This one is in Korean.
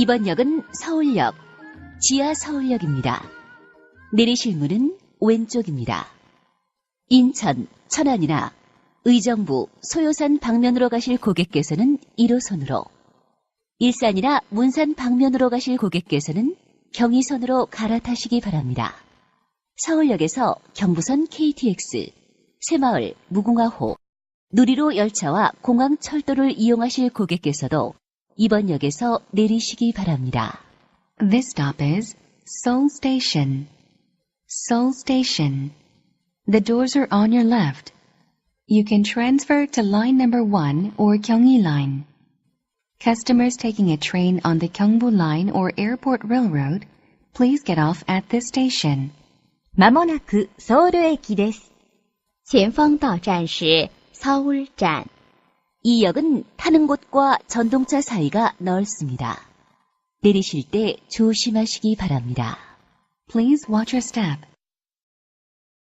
이번 역은 서울역, 지하 서울역입니다. 내리실 문은 왼쪽입니다. 인천, 천안이나 의정부, 소요산 방면으로 가실 고객께서는 1호선으로, 일산이나 문산 방면으로 가실 고객께서는 경의선으로 갈아타시기 바랍니다. 서울역에서 경부선 KTX, 새마을, 무궁화호, 누리로 열차와 공항철도를 이용하실 고객께서도 이번 역에서 내리시기 바랍니다. This stop is Seoul Station. Seoul Station. The doors are on your left. You can transfer to line number 1 or Gyeonggi Line. Customers taking a train on the Gyeongbu Line or Airport Railroad, please get off at this station. まもなくソウル駅です。前方到站是 서울站。 이 역은 타는 곳과 전동차 사이가 넓습니다. 내리실 때 조심하시기 바랍니다. Please watch your step.